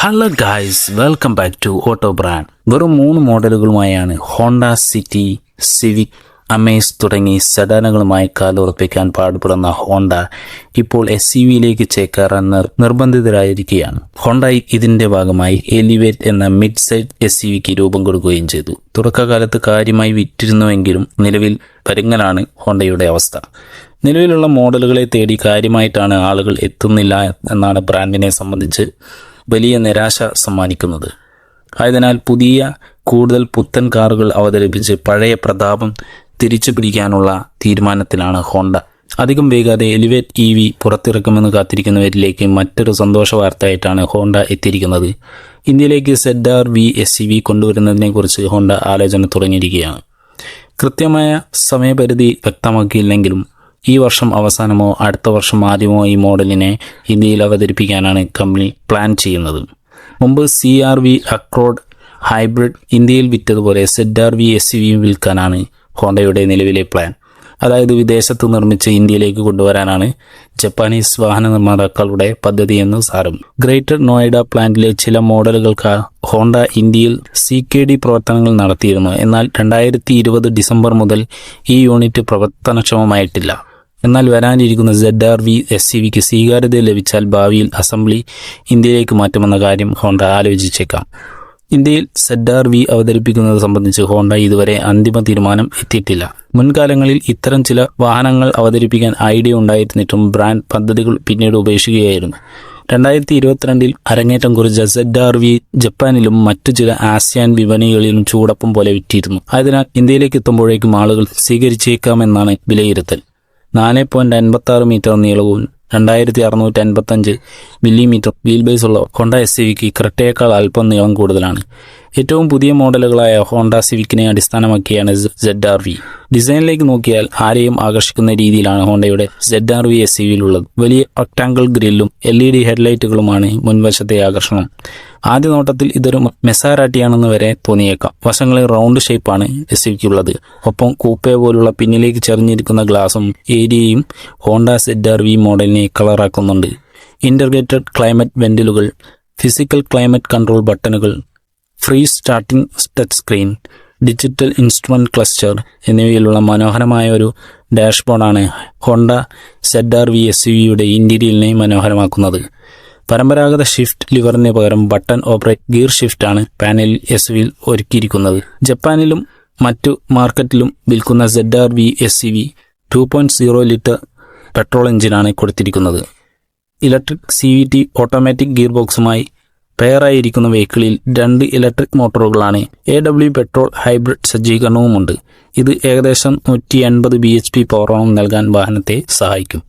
Hello guys welcome back to auto brand വെറും മൂന്ന് മോഡലുകളുമായാണ് ഹോണ്ട സിറ്റി സിവിക് അമേസ് തുടങ്ങി സെഡാനുകളുമായി കാലുറപ്പിക്കാൻ പാടുപെടുന്ന ഹോണ്ട ഇപ്പോൾ എസ് സി വിയിലേക്ക് ചേക്കേറാൻ നിർബന്ധിതരായിരിക്കുകയാണ്. ഹോണ്ട ഇതിന്റെ ഭാഗമായി എലിവേറ്റ് എന്ന മിഡ് സൈഡ് എസ് സി വിക്ക് രൂപം കൊടുക്കുകയും ചെയ്തു. തുടക്കകാലത്ത് കാര്യമായി വിറ്റിരുന്നുവെങ്കിലും നിലവിൽ പരുങ്ങലാണ് ഹോണ്ടയുടെ അവസ്ഥ. നിലവിലുള്ള മോഡലുകളെ തേടി കാര്യമായിട്ടാണ് ആളുകൾ എത്തുന്നില്ല എന്നാണ് ബ്രാൻഡിനെ സംബന്ധിച്ച് വലിയ നിരാശ സമ്മാനിക്കുന്നത്. ആയതിനാൽ പുതിയ കൂടുതൽ പുത്തൻ കാറുകൾ അവതരിപ്പിച്ച് പഴയ പ്രതാപം തിരിച്ചു പിടിക്കാനുള്ള തീരുമാനത്തിലാണ് ഹോണ്ട. അധികം വേഗാതെ എലിവേറ്റ് ഇ വി പുറത്തിറക്കുമെന്ന് കാത്തിരിക്കുന്നവരിലേക്ക് മറ്റൊരു സന്തോഷ വാർത്തയായിട്ടാണ് ഹോണ്ട എത്തിയിരിക്കുന്നത്. ഇന്ത്യയിലേക്ക് Z R V S C V കൊണ്ടുവരുന്നതിനെക്കുറിച്ച് Honda ആലോചന തുടങ്ങിയിരിക്കുകയാണ്. കൃത്യമായ സമയപരിധി വ്യക്തമാക്കിയില്ലെങ്കിലും ഈ വർഷം അവസാനമോ അടുത്ത വർഷം ആദ്യമോ ഈ മോഡലിനെ ഇന്ത്യയിൽ അവതരിപ്പിക്കാനാണ് കമ്പനി പ്ലാൻ ചെയ്യുന്നത്. മുമ്പ് C R V Accord hybrid ഇന്ത്യയിൽ വിറ്റതുപോലെ സെഡ് ആർ വി എസ് വിയും വിൽക്കാനാണ് ഹോണ്ടയുടെ നിലവിലെ പ്ലാൻ. അതായത് വിദേശത്ത് നിർമ്മിച്ച് ഇന്ത്യയിലേക്ക് കൊണ്ടുവരാനാണ് ജപ്പാനീസ് വാഹന നിർമ്മാതാക്കളുടെ പദ്ധതിയെന്ന് സാരം. ഗ്രേറ്റർ നോയിഡ പ്ലാന്റിലെ ചില മോഡലുകൾക്ക് ഹോണ്ട ഇന്ത്യയിൽ സി കെ ഡി പ്രവർത്തനങ്ങൾ നടത്തിയിരുന്നു. എന്നാൽ രണ്ടായിരത്തി ഡിസംബർ മുതൽ ഈ യൂണിറ്റ് പ്രവർത്തനക്ഷമമായിട്ടില്ല. എന്നാൽ വരാനിരിക്കുന്ന Z R V S C വിക്ക് സ്വീകാര്യത ലഭിച്ചാൽ ഭാവിയിൽ അസംബ്ലി ഇന്ത്യയിലേക്ക് മാറ്റുമെന്ന കാര്യം ഹോണ്ട ആലോചിച്ചേക്കാം. ഇന്ത്യയിൽ സെഡ് ആർ വി അവതരിപ്പിക്കുന്നത് സംബന്ധിച്ച് ഹോണ്ട ഇതുവരെ അന്തിമ തീരുമാനം എത്തിയിട്ടില്ല. മുൻകാലങ്ങളിൽ ഇത്തരം ചില വാഹനങ്ങൾ അവതരിപ്പിക്കാൻ ഐഡിയ ഉണ്ടായിരുന്നിട്ടും ബ്രാൻഡ് പദ്ധതികൾ പിന്നീട് ഉപേക്ഷിക്കുകയായിരുന്നു. രണ്ടായിരത്തി ഇരുപത്തിരണ്ടിൽ അരങ്ങേറ്റം കുറിച്ച സെഡ് ആർ വി ജപ്പാനിലും മറ്റു ചില ആസിയാൻ വിപണികളിലും ചൂടപ്പം പോലെ വിറ്റിരുന്നു. അതിനാൽ ഇന്ത്യയിലേക്ക് എത്തുമ്പോഴേക്കും ആളുകൾ സ്വീകരിച്ചേക്കാമെന്നാണ് വിലയിരുത്തൽ. നാല് പോയിന്റ് അൻപത്തി ആറ് മീറ്റർ നീളവും രണ്ടായിരത്തി അറുന്നൂറ്റി അൻപത്തഞ്ച് മില്ലിമീറ്റർ വീൽ ബേസ് ഉള്ള കൊണ്ട എസ് സിവിക്ക് ക്രട്ടയേക്കാൾ അല്പം നീളം കൂടുതലാണ്. ഏറ്റവും പുതിയ മോഡലുകളായ ഹോണ്ട സിവിക്കിനെ അടിസ്ഥാനമാക്കിയാണ് സെഡ് ആർ വി ഡിസൈനിലേക്ക് നോക്കിയാൽ ആരെയും ആകർഷിക്കുന്ന രീതിയിലാണ് ഹോണ്ടയുടെ സെഡ് ആർ വി എസ് യുവിലുള്ളത് വലിയ റെക്ടാങ്കിൾ ഗ്രില്ലും എൽ ഇ ഡി ഹെഡ്ലൈറ്റുകളുമാണ് മുൻവശത്തെ ആകർഷണം. ആദ്യ നോട്ടത്തിൽ ഇതൊരു മെസാരാട്ടിയാണെന്ന് വരെ തോന്നിയേക്കാം. വശങ്ങളിൽ റൗണ്ട് ഷേപ്പാണ് എസ് ഉള്ളത് ഒപ്പം കൂപ്പെ പോലുള്ള പിന്നിലേക്ക് ചെറിഞ്ഞിരിക്കുന്ന ഗ്ലാസും ഏരിയയും ഹോണ്ട സെഡ് ആർ വി മോഡലിനെ കളറാക്കുന്നുണ്ട്. ഇന്റർഗ്രേറ്റഡ് ക്ലൈമറ്റ് വെന്റിലുകൾ ഫിസിക്കൽ ക്ലൈമറ്റ് കൺട്രോൾ ബട്ടണുകൾ free starting touch screen digital instrument cluster എന്നിവയിലുള്ള മനോഹരമായ ഒരു ഡാഷ്ബോർഡാണ് Honda Z R V S യുടെ ഇന്റീരിയലിനെ മനോഹരമാക്കുന്നത്. പരമ്പരാഗത ഷിഫ്റ്റ് ലിവറിന് പകരം ബട്ടൺ ഓപ്പറേറ്റ് ഗിയർ ഷിഫ്റ്റാണ് പാനലിൽ എസ് വിയിൽ ഒരുക്കിയിരിക്കുന്നത്. ജപ്പാനിലും മറ്റു മാർക്കറ്റിലും വിൽക്കുന്ന Z R V S C V two point zero litre petrol എഞ്ചിനാണ് കൊടുത്തിരിക്കുന്നത്. Electric C V T automatic gear ബോക്സുമായി പെയറായിരിക്കുന്ന വെഹിക്കിളിൽ രണ്ട് ഇലക്ട്രിക് മോട്ടോറുകളാണ്. എ ഡബ്ല്യു പെട്രോൾ ഹൈബ്രിഡ് സജ്ജീകരണവുമുണ്ട്. ഇത് ഏകദേശം നൂറ്റി എൺപത് ബി എച്ച് പി പവറോളം നൽകാൻ വാഹനത്തെ സഹായിക്കും.